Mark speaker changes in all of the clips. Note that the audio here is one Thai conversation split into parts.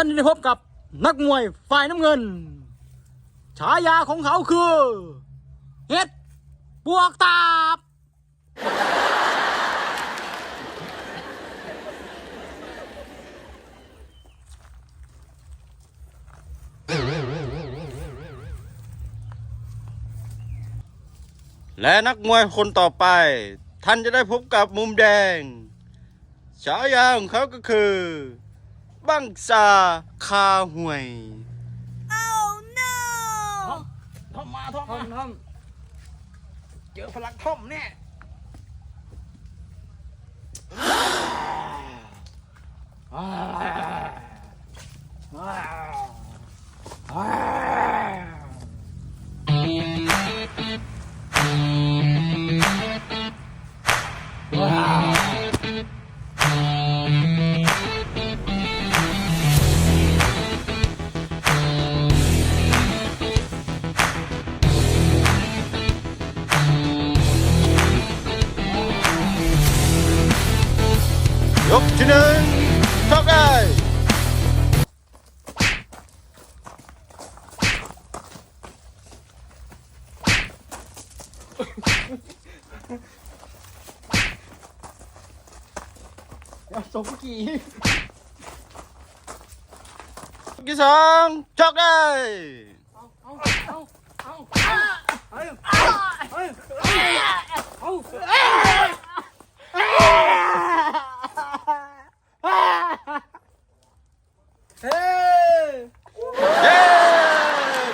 Speaker 1: ท่านได้พบกับนักมวยฝ่ายน้ำเงิน ฉายาของเขาคือเฮ็ดปวกตาบ
Speaker 2: และนักมวยคนต่อไป ท่านจะได้พบกับมุมแดง ฉายาของเขาก็คือ บังซาคาห่วย
Speaker 1: ท่อมมาท่อมมาท่อมเจอพลังท่อมแน่
Speaker 2: ยกที่ห นึ่งชกได้
Speaker 1: สมกี่
Speaker 2: ยกที่สองชกได้
Speaker 1: เฮ้ย
Speaker 2: เย้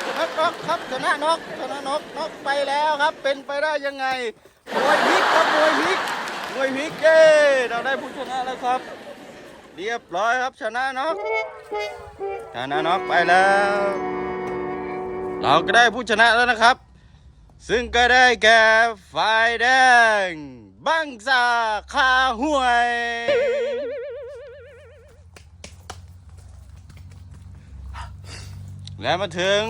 Speaker 2: ชนะน็อก ครับชนะนกชนะนกนกไปแล้วครับ เป็นไปได้ยังไงมวยพลิกครับมวยพลิกมวยพลิกเย้เราได้ผู้ชนะแล้วครับ เรียบร้อยครับชนะนกชนะนกไปแล้ว เราก็ได้ผู้ชนะแล้วนะครับ ซึ่งก็ได้แก่ฝ่ายแดง บังซาคาห่วยและมาถึง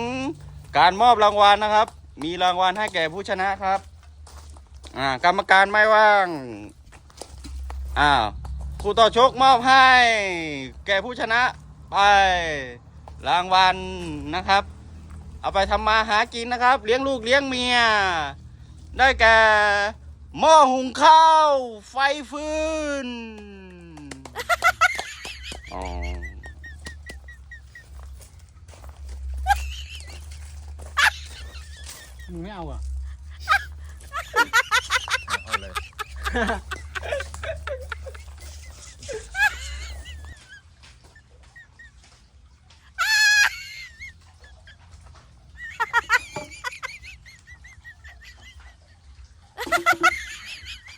Speaker 2: การมอบรางวัลนะครับ มีรางวัลให้แก่ผู้ชนะครับ อ่ากรรมการไม่ว่างอ้าวครูต่อชกมอบให้ แก่ผู้ชนะไปรางวัลนะครับ เอาไปทำมาหากินนะครับ เลี้ยงลูกเลี้ยงเมีย ได้แก่หม้อหุงข้าว ไฟฟืน อ๋อ
Speaker 1: มึงไม่เอาอะ
Speaker 2: เอาเลย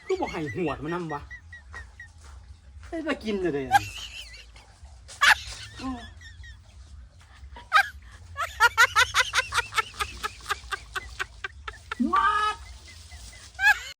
Speaker 1: คือบอกให้หวดมันนำวะได้มากินเลย